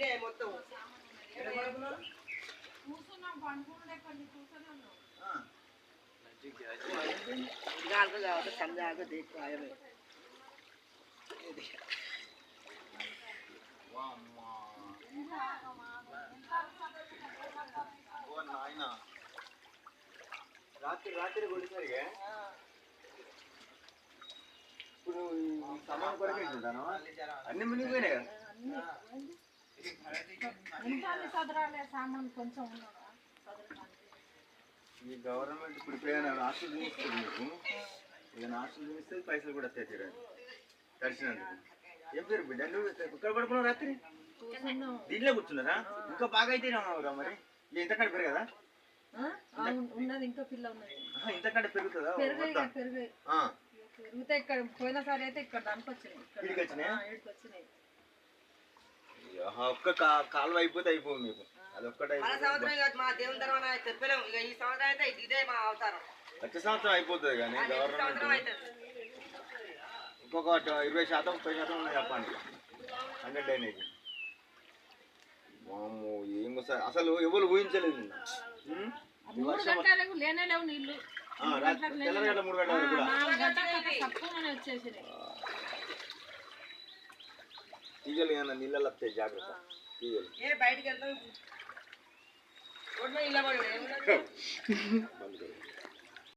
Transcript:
వీడే మొత్తం? సంజాగ దేఖో ఆయమే రాత్రి రాత్రి కొడిసరిగా ఇప్పుడు సమాన్ కొరకే అన్ని మునిగిపోయినాయి కదా. ఈ గవర్నమెంట్ ఇప్పుడు ఇప్పుడు హాస్టల్ చూపిస్తుంది మీకు ఏదైనా హాస్టల్ చూపిస్తే పైసలు కూడా వస్తాయి తీరండి దర్శనందుకు ఏం పేరు బిడ్డ? నువ్వు ఇక్కడ పడుకున్నావు రాత్రి? దీంట్లో కూర్చున్నారా? ఇంకా బాగా అయితే ఉన్నావురా మరి. ఇంతకంటే? ఆ, ఉన్- ఉన్నది ఇంకా పిల్ల ఉన్నది. ఇంతకంటే పెరుగుతుందా? పెరుగాయి మొత్తం. పెరుగాయి ఆ, పెరిగితే ఇక్కడ పోయినసారి అయితే ఇక్కడ దానికి వచ్చినాయి? వచ్చినాయా? ఒక్క కాలువ అయిపోతే అయిపోయింది మీకు. అది ఒక్కటే మన సంవత్సరం మా దేవుని ధర్మం చెప్పలేము. ఇక ఈ సంవత్సరం అయితే ఇదే మా అవతారం. వచ్చే సంవత్సరం అయిపోతుంది కానీ గవర్నమెంట్ ఇంకొక ఇరవై శాతం ముప్పై శాతం ఉన్నాయి చెప్పండి. హండ్రెడ్ అయినది వామ్మో ఏం సార్ అసలు ఎవరు ఊహించలేదు. తెల్లగడ్డ మూడు గంటల వరకు కూడా. తీగలు ఏమన్నా నీళ్ళలో వస్తాయి జాగ్రత్త. తీగలు ఏ బయటికి వెళ్తాం